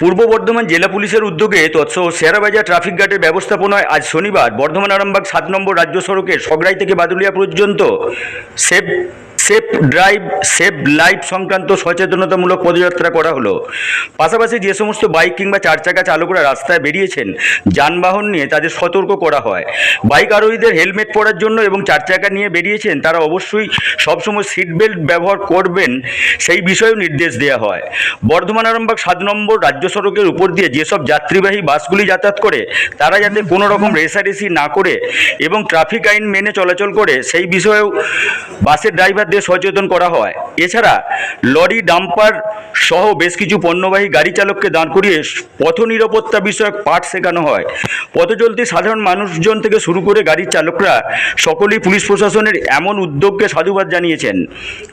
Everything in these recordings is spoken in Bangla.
পূর্ব বর্ধমান জেলা পুলিশের উদ্যোগে তৎসহ শেয়ারাবাজার ট্রাফিক গার্ডের ব্যবস্থাপনায় আজ শনিবার বর্ধমান আরামবাগ সাত নম্বর রাজ্য সড়কের সগরাই থেকে বাদুলিয়া পর্যন্ত safe safe drive, safe life সংক্রান্ত সচেতনতামূলক পদযাত্রা করা হলো। পাশাপাশি যে সমস্ত বাইক কিংবা চার চাকা চালকরা রাস্তায় বেরিয়েছেন, যানবাহন নিয়ে তাদের সতর্ক করা হয়। বাইক আরোহীদের হেলমেট পরার জন্য এবং চার চাকা নিয়ে বেরিয়েছেন, তারা অবশ্যই সবসময় সিট বেল্ট ব্যবহার করবেন, সেই বিষয়েও নির্দেশ দেওয়া হয়। বর্ধমান আরামবাগ সাত নম্বর রাজ্য সড়কের উপর দিয়ে যেসব যাত্রীবাহী বাসগুলি যাতায়াত করে, তারা যাতে কোনো রকম রেসারেসি না করে এবং ট্রাফিক আইন মেনে চলাচল করে, সেই বিষয়েও বাসের ড্রাইভারদের সচেতন করা হয়। এছাড়া লরি, ডাম্পার সহ বেশ কিছু পণ্যবাহী গাড়ি চালককে দাঁড় করিয়ে পথ নিরাপত্তা বিষয়ক পাঠ শেখানো হয়। পথ চলতি সাধারণ মানুষজন থেকে শুরু করে গাড়ির চালকরা সকলেই পুলিশ প্রশাসনের এমন উদ্যোগকে সাধুবাদ জানিয়েছেন।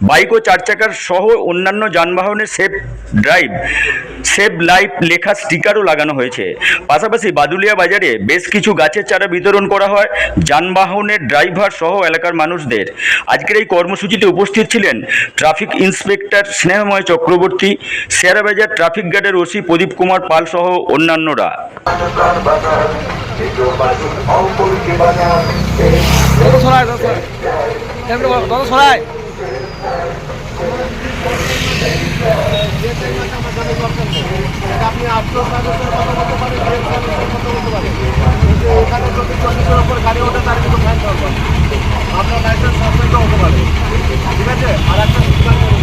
বাইক ও চার চাকার সহ অন্যান্য যানবাহনের সেফ ড্রাইভ সেভ লাইফ লেখা স্টিকারও লাগানো হয়েছে পাশাপাশি বাদুলিয়া বাজারে বেশ কিছু গাছের চারা বিতরণ করা হয় যানবাহনের ড্রাইভার সহ এলাকার মানুষদের আজকের এই কর্মসূচিতে উপস্থিত ছিলেন ট্রাফিক ইন্সপেক্টর স্নেহময় চক্রবর্তী শেয়ারাবাজার ট্রাফিক গার্ডের ওসি প্রদীপ কুমার পাল সহ অন্যান্যরা সরাই আপনি আটশো কাগজের কথা বলতে পারেন কথা বলতে পারেন কিন্তু এখানে যদি চল্লিশের ওপর গাড়ি ওঠে তার কিন্তু ফাইন দরকার আপনার লাইসেন্স সাসপেন্ড হতে পারে ঠিক আছে আর একটা স্টিকার করে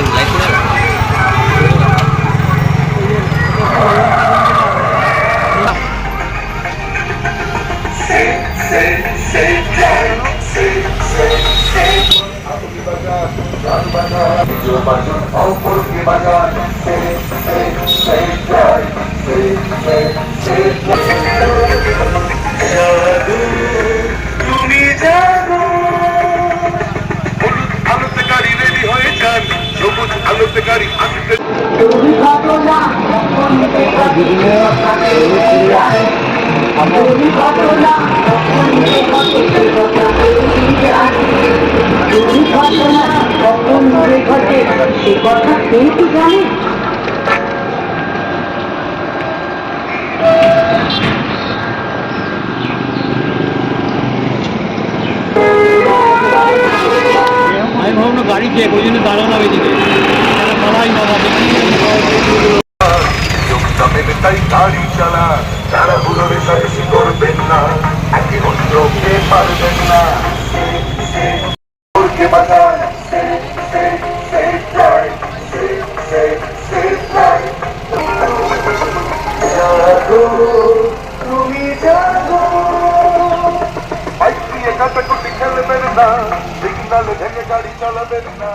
দিচ্ছি। তুমি গাড়ি আসতে কখন ঘটে সে কথা কেউ কি জানে গাড়ি চেক ওই জন্য দাঁড়ালাম এদিকে সবাই গাড়ি চালা তারা করবেন না একে অন্যকে পারবেন না ওরকে বাঁচান তুমি জানো বাইক নিয়ে খেলবেন না। সিগনালে ভেঙে গাড়ি চালাবেন না।